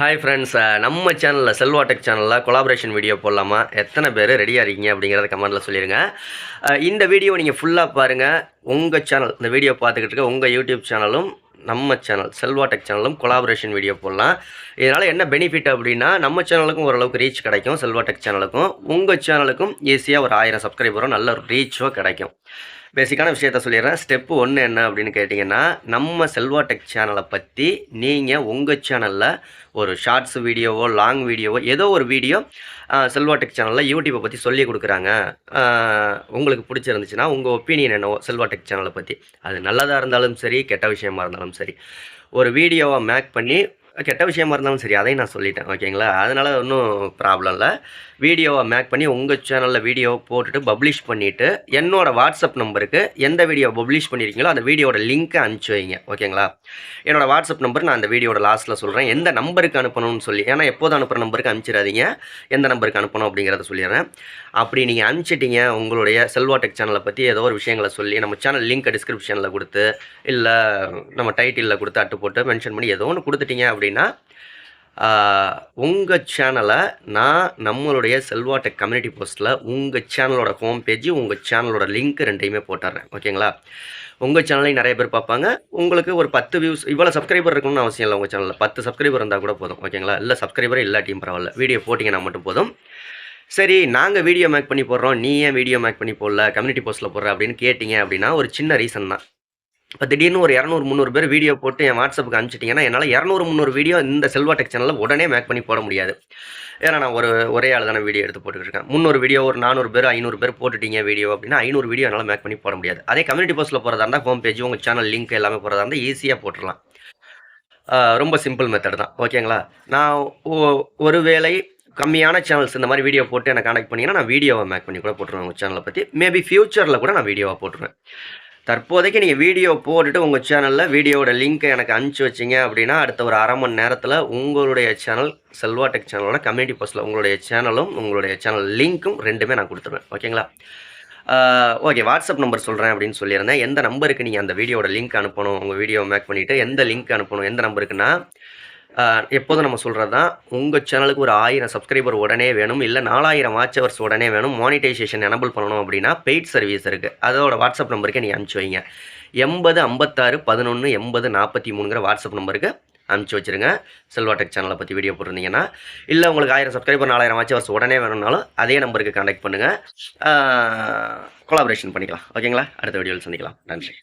Hi friends நம்ம சேனலில் Selva tech சேனலில் கொலாபரேஷன் வீடியோ போடலாமா? எத்தனை பேர் ரெடியாக இருக்கீங்க அப்படிங்கிறத கமெண்ட்டில் சொல்லிடுங்க இந்த வீடியோ நீங்கள் ஃபுல்லாக பாருங்கள் உங்கள் சேனல் இந்த வீடியோ பார்த்துக்கிட்டு இருக்க உங்கள் யூடியூப் சேனலும் நம்ம சேனல் செல்வா டெக் சேனலும் கொலாபரேஷன் வீடியோ போடலாம். இதனால் என்ன பெனிஃபிட் அப்படின்னா நம்ம சேனலுக்கும் ஓரளவுக்கு ரீச் கிடைக்கும் செல்வா டெக் சேனலுக்கும் உங்கள் சேனலுக்கும் ஈஸியாக ஒரு ஆயிரம் சப்ஸ்கிரைபரும் நல்ல ஒரு ரீச்சும் கிடைக்கும். பேசிக்கான விஷயத்த சொல்லிடுறேன். ஸ்டெப்பு ஒன்று என்ன அப்படின்னு கேட்டிங்கன்னா நம்ம செல்வா டெக் சேனலை பற்றி நீங்கள் உங்கள் சேனலில் ஒரு ஷார்ட்ஸ் வீடியோவோ லாங் வீடியோவோ ஏதோ ஒரு வீடியோ செல்வா டெக் சேனலில் யூடியூப்பை பற்றி சொல்லி கொடுக்குறாங்க. உங்களுக்கு பிடிச்சிருந்துச்சுன்னா உங்கள் ஒப்பீனியன் என்னவோ செல்வா டெக் சேனலை பற்றி அது நல்லதாக இருந்தாலும் சரி கெட்ட விஷயமா இருந்தாலும் சரி. ஒரு வீடியோவை மேக் பண்ணி கெட்ட விஷயமா இருந்தாலும் சரி அதையும் நான் சொல்லிட்டேன் ஓகேங்களா? அதனால் ஒன்றும் ப்ராப்ளம் இல்லை. வீடியோவை மேக் பண்ணி உங்கள் சேனலில் வீடியோ போட்டுட்டு பப்ளிஷ் பண்ணிவிட்டு என்னோடய வாட்ஸ்அப் நம்பருக்கு எந்த வீடியோ பப்ளிஷ் பண்ணியிருக்கீங்களோ அந்த வீடியோட லிங்க்கை அனுப்பிச்சி வைங்க ஓகேங்களா? என்னோடய வாட்ஸ்அப் நம்பர் நான் அந்த வீடியோட லாஸ்ட்டில் சொல்கிறேன் எந்த நம்பருக்கு அனுப்பணும்னு சொல்லி ஏன்னா எப்போது அனுப்புகிற நம்பருக்கு அனுப்பிச்சிடாதீங்க. எந்த நம்பருக்கு அனுப்பணும் அப்படிங்கிறத சொல்லிடுறேன். அப்படி நீங்கள் அனுப்பிச்சிட்டீங்க உங்களுடைய செல்வா டெக் சேனலை பற்றி ஏதோ ஒரு விஷயங்களை சொல்லி நம்ம சேனல் லிங்க்கை டிஸ்கிரிப்ஷனில் கொடுத்து இல்லை நம்ம டைட்டிலில் கொடுத்து அட்டு போட்டு மென்ஷன் பண்ணி ஏதோ ஒன்று கொடுத்துட்டீங்க அப்படின்னா உங்கள் சேனலை நான் நம்மளுடைய செல்வாட்டை கம்யூனிட்டி போஸ்ட்டில் உங்கள் சேனலோட ஹோம் பேஜ் உங்கள் சேனலோட லிங்க் ரெண்டையுமே போட்டுறேன். ஓகேங்களா? உங்கள் சேனலையும் நிறைய பேர் பார்ப்பாங்க. உங்களுக்கு ஒரு பத்து வியூஸ் இவ்வளோ சப்ஸ்கிரைபர் இருக்கணும்னு அவசியம் இல்லை உங்கள் சேனலில் பத்து சப்ஸ்கிரைபர் இருந்தால் கூட போதும். ஓகேங்களா? இல்லை சப்ஸ்கிரைபரே இல்லாட்டியும் பரவாயில்ல. வீடியோ போட்டிங்கன்னா மட்டும் போதும். சரி நாங்கள் வீடியோ மேக் பண்ணி போடுறோம். நீ ஏன் வீடியோ மேக் பண்ணி போடல? கம்யூனிட்டி போஸ்ட்டில் போடுற அப்படின்னு கேட்டிங்க அப்படின்னா ஒரு சின்ன ரீசன் தான். இப்போ திடீர்னு ஒரு இரநூறு முந்நூறு பேர் வீடியோ போட்டு என் வாட்ஸ்அப்புக்கு அனுப்பிச்சிட்டிங்கன்னா என்னால் இரநூறு முந்நூறு வீடியோ இந்த செல்வா டெக் சேனலில் உடனே மேக் பண்ணி போட முடியாது. ஏன்னா நான் ஒரு ஒரே ஆள் தானே வீடியோ எடுத்து போட்டுருக்கேன் முந்நூறு வீடியோ ஒரு நானூறு பேர் ஐநூறு பேர் போட்டுட்டீங்க வீடியோ அப்படின்னா ஐநூறு வீடியோ என்னால் மேக் பண்ணி போட முடியாது. அதே கம்யூனிட்டி போஸ்ட்டில் போகிறதா இருந்தால் ஹோம் பேஜ் உங்கள் சேனல் லிங்க் எல்லாமே போகிறதா இருந்தால் ஈஸியாக போட்டுடலாம். ரொம்ப சிம்பிள் மெத்தட் தான். ஓகேங்களா நான் ஒ- ஒருவேளை கம்மியான சேனல்ஸ் இந்த மாதிரி வீடியோ போட்டு எனக்கு கனெக்ட் பண்ணிங்கன்னா நான் வீடியோவை மேக் பண்ணி கூட போட்டுருவேன் உங்கள் சேனலை பற்றி மேபி ஃப்யூச்சரில் கூட நான் வீடியோவை போட்டுருவேன். தற்போதைக்கு நீங்கள் வீடியோ போட்டுட்டு உங்கள் சேனலில் வீடியோவோட லிங்க்கை எனக்கு அனுப்பிச்சி வச்சிங்க அப்படின்னா அடுத்த ஒரு அரை மணி நேரத்தில் உங்களுடைய சேனல் செல்வா டெக் சேனலோட கம்யூனிட்டி போஸ்ட்டில் உங்களுடைய சேனலும் உங்களுடைய சேனல் லிங்க்கும் ரெண்டுமே நான் கொடுத்துருவேன். ஓகேங்களா? ஓகே வாட்ஸ்அப் நம்பர் சொல்கிறேன் அப்படின்னு சொல்லியிருந்தேன். எந்த நம்பருக்கு நீங்கள் அந்த வீடியோட லிங்க் அனுப்பணும் உங்கள் வீடியோ மேக் பண்ணிவிட்டு எந்த லிங்க் அனுப்பணும் எந்த நம்பருக்குன்னா எப்போதும் நம்ம சொல்கிறது தான் உங்கள் சேனலுக்கு ஒரு ஆயிரம் சப்ஸ்கிரைபர் உடனே வேணும் இல்லை நாலாயிரம் வாட்ச் ஹவர்ஸ் உடனே வேணும் மானிட்டைசேஷன் எனபிள் பண்ணணும் அப்படின்னா பெய்ட் சர்வீஸ் இருக்குது அதோட வாட்ஸ்அப் நம்பருக்கு நீங்கள் அனுப்பிச்சி வைங்க. எண்பது ஐம்பத்தாறு பதினொன்று எண்பது நாற்பத்தி மூணுங்கிற வாட்ஸ்அப் நம்பருக்கு அனுப்பிச்சி வச்சுருங்க. செல்வாடெக் சேனலை பற்றி வீடியோ போட்டிருந்தீங்கன்னா இல்லை உங்களுக்கு ஆயிரம் சப்ஸ்கிரைபர் நாலாயிரம் வாட்ச் ஹவர்ஸ் உடனே வேணும்னாலும் அதே நம்பருக்கு கான்டாக்ட் பண்ணுங்கள் கொலாபரேஷன் பண்ணிக்கலாம். ஓகேங்களா அடுத்த வீடியோவில் சந்திக்கலாம். நன்றி.